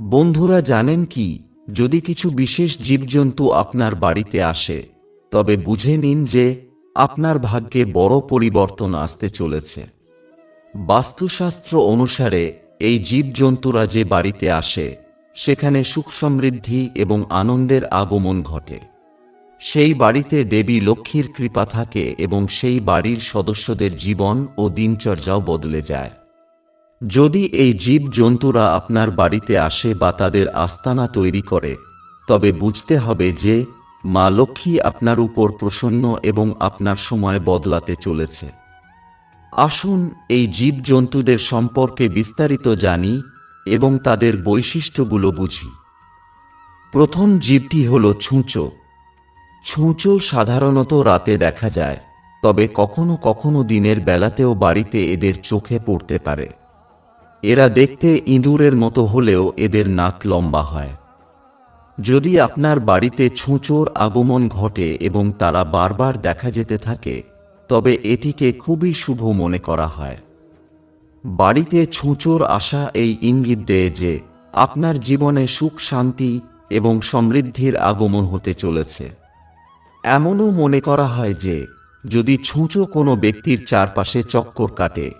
বন্ধুরা জানেন কি, যদি কিছু বিশেষ জীবজন্তু আপনার বাড়িতে আসে, তবে বুঝে নিন যে আপনার ভাগ্যে বড় পরিবর্তন আসতে চলেছে। বাস্তুশাস্ত্র অনুসারে এই জীবজন্তুরা যে বাড়িতে আসে, সেখানে সুখ সমৃদ্ধি এবং আনন্দের আগমন ঘটে। সেই বাড়িতে দেবী লক্ষ্মীর কৃপা থাকে এবং সেই বাড়ির সদস্যদের জীবন ও দিনচর্যাও বদলে যায়। যদি এই জীব জন্তুরা আপনার বাড়িতে আসে বা তাদের আস্তানা তৈরি করে, তবে বুঝতে হবে যে, মা লক্ষ্মী আপনার উপর প্রসন্ন এবং আপনার সময় বদলাতে চলেছে। আসুন এই জীব জন্তুদের সম্পর্কে বিস্তারিত জানি এবং তাদের বৈশিষ্ট্যগুলো বুঝি। প্রথম জীবটি হল ছুঁচো। ছুঁচো সাধারণত রাতে দেখা যায়, তবে কখনো কখনো দিনের বেলাতেও বাড়িতে এদের চোখে পড়তে পারে। এরা দেখতে ইঁদুরের মতো হলেও এদের নাক লম্বা হয়। যদি আপনার বাড়িতে ছুঁচোর আগমন ঘটে এবং তারা বারবার দেখা যেতে থাকে, তবে এটিকে খুবই শুভ মনে করা হয়। বাড়িতে ছুঁচোর আশা এই ইঙ্গিত দেয় যে, আপনার জীবনে সুখ, শান্তি এবং সমৃদ্ধির আগমন হতে চলেছে। এমনও মনে করা হয় যে, যদি ছুঁচো কোনো ব্যক্তির চারপাশে চক্কর কাটে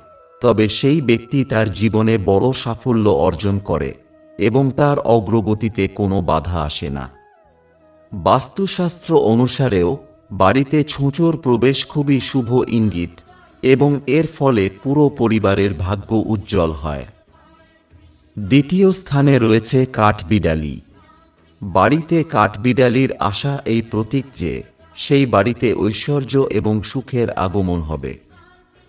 তবে সেই ব্যক্তি তার জীবনে বড় সাফল্য অর্জন করে এবং তার অগ্রগতিতে কোনো বাধা আসে না। বাস্তুশাস্ত্র অনুসারেও বাড়িতে ছুঁচোর প্রবেশ খুবই শুভ ইঙ্গিত এবং এর ফলে পুরো পরিবারের ভাগ্য উজ্জ্বল হয়। দ্বিতীয় স্থানে রয়েছে কাঠবিড়ালি। বাড়িতে কাঠবিড়ালির আশা এই প্রতীক যে, সেই বাড়িতে ঐশ্বর্য এবং সুখের আগমন হবে।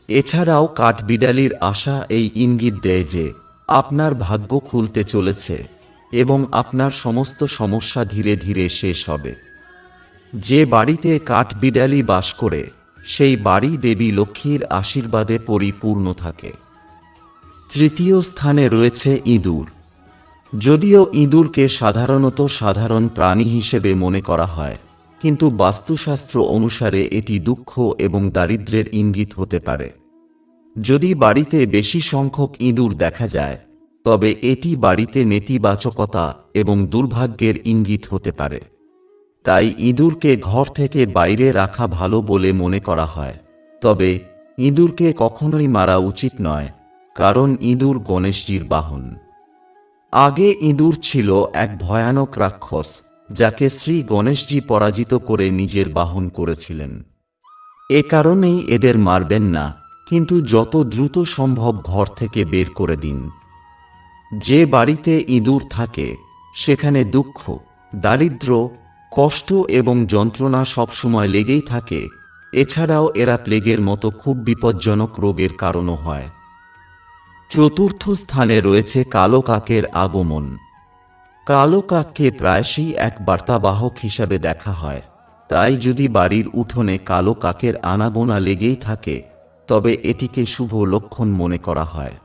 এছাড়াও কাঠবিড়ালির আশা এই ইঙ্গিত দেয় যে, আপনার ভাগ্য খুলতে চলেছে এবং আপনার সমস্ত সমস্যা ধীরে ধীরে শেষ হবে। যে বাড়িতে কাঠবিড়ালি বাস করে, সেই বাড়ি দেবী লক্ষ্মীর আশীর্বাদে পরিপূর্ণ থাকে। তৃতীয় স্থানে রয়েছে ইঁদুর। যদিও ইঁদুরকে সাধারণত সাধারণ প্রাণী হিসেবে মনে করা হয়, কিন্তু বাস্তুশাস্ত্র অনুসারে এটি দুঃখ এবং দারিদ্র্যের ইঙ্গিত হতে পারে। যদি বাড়িতে বেশি সংখ্যক ইঁদুর দেখা যায়, তবে এটি বাড়িতে নেতিবাচকতা এবং দুর্ভাগ্যের ইঙ্গিত হতে পারে। তাই ইঁদুরকে ঘর থেকে বাইরে রাখা ভালো বলে মনে করা হয়। তবে ইঁদুরকে কখনোই মারা উচিত নয়, কারণ ইঁদুর গণেশজির বাহন। আগে ইঁদুর ছিল এক ভয়ানক রাক্ষস, যাকে শ্রী গণেশজি পরাজিত করে নিজের বাহন করেছিলেন। এ কারণেই এদের মারবেন না কিন্তু যত দ্রুত সম্ভব ঘর থেকে বের করে দিন। যে বাড়িতে ইঁদুর থাকে, সেখানে দুঃখ দারিদ্র কষ্ট এবং যন্ত্রণা সবসময় লেগেই থাকে, এছাড়াও এরা প্লেগের মতো খুব বিপজ্জনক রোগের কারণও হয়। চতুর্থ স্থানে রয়েছে কালো কাকের আগমন। কালো কাককে প্রায়শই এক বার্তাবাহক হিসাবে দেখা হয়। তাই যদি বাড়ির উঠোনে কালো কাকের আনাগোনা লেগেই থাকে তবে এটিকে শুভ লক্ষণ মনে করা হয়।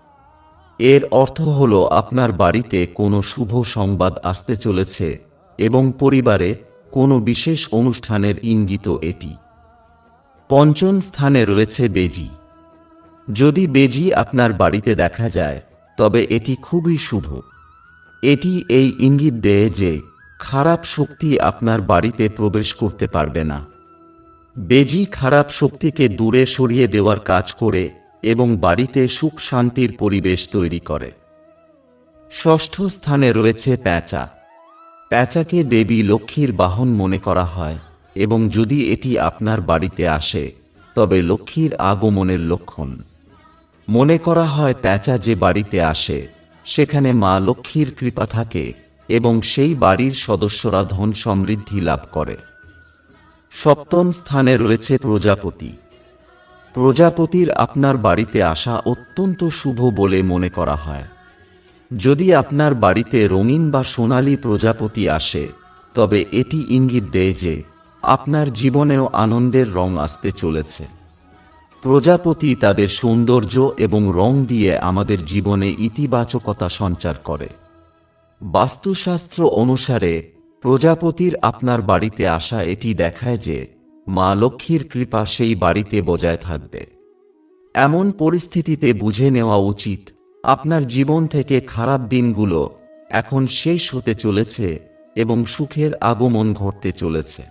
এর অর্থ হল আপনার বাড়িতে কোনো শুভ সংবাদ আসতে চলেছে এবং পরিবারে কোনো বিশেষ অনুষ্ঠানের ইঙ্গিত এটি। পঞ্চম স্থানে রয়েছে বেজি। যদি বেজি আপনার বাড়িতে দেখা যায়, তবে এটি খুবই শুভ। এটি এই ইঙ্গিত দেয় যে, খারাপ শক্তি আপনার বাড়িতে প্রবেশ করতে পারবে না। বেজি খারাপ শক্তিকে দূরে সরিয়ে দেওয়ার কাজ করে এবং বাড়িতে সুখ শান্তির পরিবেশ তৈরি করে। ষষ্ঠ স্থানে রয়েছে প্যাঁচা। প্যাঁচাকে দেবী লক্ষ্মীর বাহন মনে করা হয় এবং যদি এটি আপনার বাড়িতে আসে, তবে লক্ষ্মীর আগমনের লক্ষণ। মনে করা হয় প্যাঁচা যে বাড়িতে আসে, সেখানে মা লক্ষ্মীর কৃপা থাকে এবং সেই বাড়ির সদস্যরা ধন সমৃদ্ধি লাভ করে। সপ্তম স্থানে রয়েছে প্রজাপতি। প্রজাপতির আপনার বাড়িতে আসা অত্যন্ত শুভ বলে মনে করা হয়। যদি আপনার বাড়িতে রঙিন বা সোনালী প্রজাপতি আসে, তবে এটি ইঙ্গিত দেয় যে আপনার জীবনেও আনন্দের রং আসতে চলেছে। প্রজাপতি তাদের সৌন্দর্য এবং রং দিয়ে আমাদের জীবনে ইতিবাচকতা সঞ্চার করে। বাস্তুশাস্ত্র অনুসারে প্রজাপতির আপনার বাড়িতে আসা এটি দেখায় যে মা লক্ষ্মীর কৃপা সেই বাড়িতে বজায় থাকবে। এমন পরিস্থিতিতে বুঝে নেওয়া উচিত, আপনার জীবন থেকে খারাপ দিনগুলো এখন শেষ হতে চলেছে এবং সুখের আগমন ঘটতে চলেছে।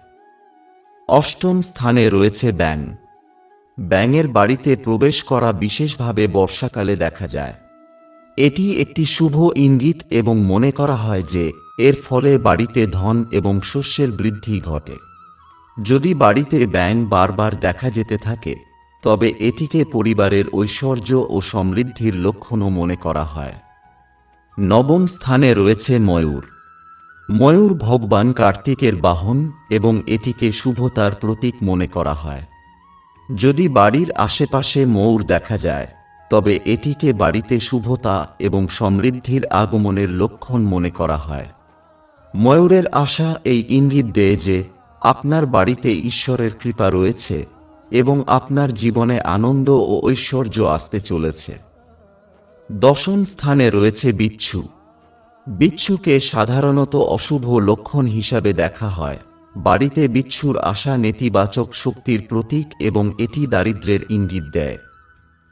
অষ্টম স্থানে রয়েছে ব্যাং ব্যাঙের বাড়িতে প্রবেশ করা বিশেষভাবে বর্ষাকালে দেখা যায়। এটি একটি শুভ ইঙ্গিত এবং মনে করা হয় যে এর ফলে বাড়িতে ধন এবং শস্যের বৃদ্ধি ঘটে। যদি বাড়িতে ব্যাং বারবার দেখা যেতে থাকে, তবে এটিকে পরিবারের ঐশ্বর্য ও সমৃদ্ধির লক্ষণও মনে করা হয়। নবম স্থানে রয়েছে ময়ূর। ময়ূর ভগবান কার্তিকের বাহন এবং এটিকে শুভতার প্রতীক মনে করা হয়। যদি বাড়ির আশেপাশে ময়ূর দেখা যায়, তবে এটিকে বাড়িতে শুভতা এবং সমৃদ্ধির আগমনের লক্ষণ মনে করা হয়। ময়ূরের আশা এই ইঙ্গিত দেয় যে, আপনার বাড়িতে ঈশ্বরের কৃপা রয়েছে এবং আপনার জীবনে আনন্দ ও ঐশ্বর্য আসতে চলেছে। দশম স্থানে রয়েছে বিচ্ছু। বিচ্ছুকে সাধারণত অশুভ লক্ষণ হিসাবে দেখা হয়। বাড়িতে বিচ্ছুর আশা নেতিবাচক শক্তির প্রতীক এবং এটি দারিদ্র্যের ইঙ্গিত দেয়।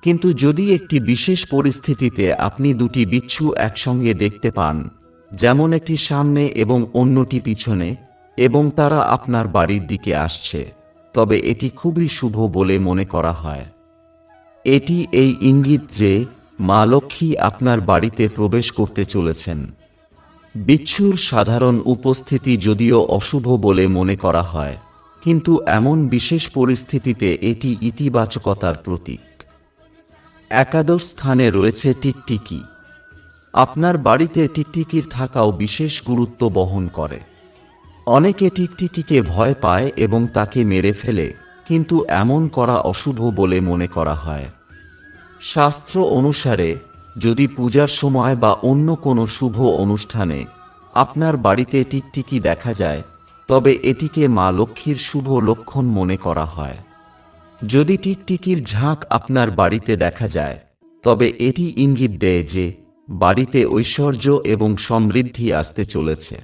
কিন্তু যদি একটি বিশেষ পরিস্থিতিতে আপনি দুটি বিচ্ছু একসঙ্গে দেখতে পান যেমন একটি সামনে এবং অন্যটি পিছনে, এবং তারা আপনার বাড়ির দিকে আসছে। তবে এটি খুবই শুভ বলে মনে করা হয়। এটি এই ইঙ্গিত যে মা লক্ষ্মী আপনার বাড়িতে প্রবেশ করতে চলেছেন। বিচ্ছুর সাধারণ উপস্থিতি যদিও অশুভ বলে মনে করা হয়, কিন্তু এমন বিশেষ পরিস্থিতিতে এটি ইতিবাচকতার প্রতীক। একাদশ স্থানে রয়েছে টিকটিকি। আপনার বাড়িতে টিকটিকির থাকাও বিশেষ গুরুত্ব বহন করে। অনেকে টিকটিকিকে ভয় পায় এবং তাকে মেরে ফেলে, কিন্তু এমন করা অশুভ বলে মনে করা হয়। শাস্ত্র অনুসারে, যদি পূজার সময় বা অন্য কোনো শুভ অনুষ্ঠানে আপনার বাড়িতে টিকটিকি দেখা যায়, তবে এটিকে মা লক্ষ্মীর শুভ লক্ষণ মনে করা হয়। যদি টিকটিকির ঝাঁক আপনার বাড়িতে দেখা যায়, তবে এটি ইঙ্গিত দেয় যে বাড়িতে ঐশ্বর্য এবং সমৃদ্ধি আসতে চলেছে।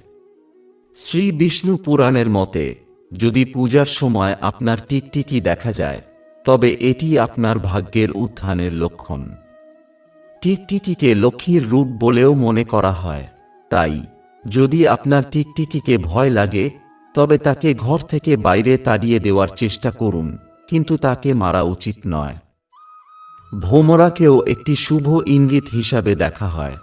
শ্রী বিষ্ণু পুরাণের মতে, যদি পূজার সময় আপনার টিকটিকি দেখা যায়, তবে এটি আপনার ভাগ্যের উত্থানের লক্ষণ। টিকটিকিকে লক্ষ্মীর রূপ বলেও মনে করা হয়। তাই, যদি আপনার টিকটিকিকে ভয় লাগে, তবে তাকে ঘর থেকে বাইরে তাড়িয়ে দেওয়ার চেষ্টা করুন, কিন্তু তাকে মারা উচিত নয়। ভোমরাকেও একটি শুভ ইঙ্গিত হিসাবে দেখা হয়।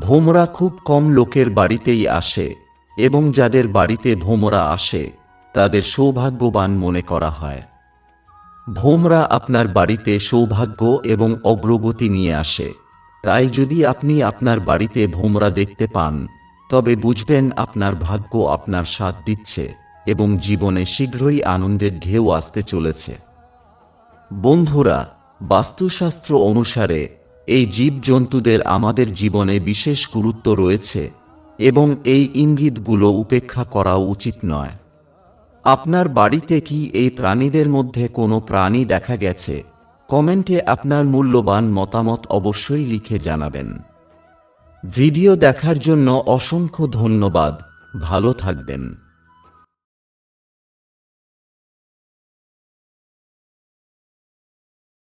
ভোমরা খুব কম লোকের বাড়িতেই আসে এবং যাদের বাড়িতে ভোমরা আসে, তাদের সৌভাগ্যবান মনে করা হয়। ভোমরা আপনার বাড়িতে সৌভাগ্য এবং অগ্রগতি নিয়ে আসে। তাই যদি আপনি আপনার বাড়িতে ভোমরা দেখতে পান, তবে বুঝবেন আপনার ভাগ্য আপনার সাথ দিচ্ছে এবং জীবনে শীঘ্রই আনন্দের ঢেউ আসতে চলেছে। বন্ধুরা বাস্তুশাস্ত্র অনুসারে, এই জীবজন্তুদের আমাদের জীবনে বিশেষ গুরুত্ব রয়েছে এবং এই ইঙ্গিতগুলো উপেক্ষা করা উচিত নয়। আপনার বাড়িতে কি এই প্রাণীদের মধ্যে কোনো প্রাণী দেখা গেছে? কমেন্টে আপনার মূল্যবান মতামত অবশ্যই লিখে জানাবেন। ভিডিও দেখার জন্য অসংখ্য ধন্যবাদ। ভালো থাকবেন।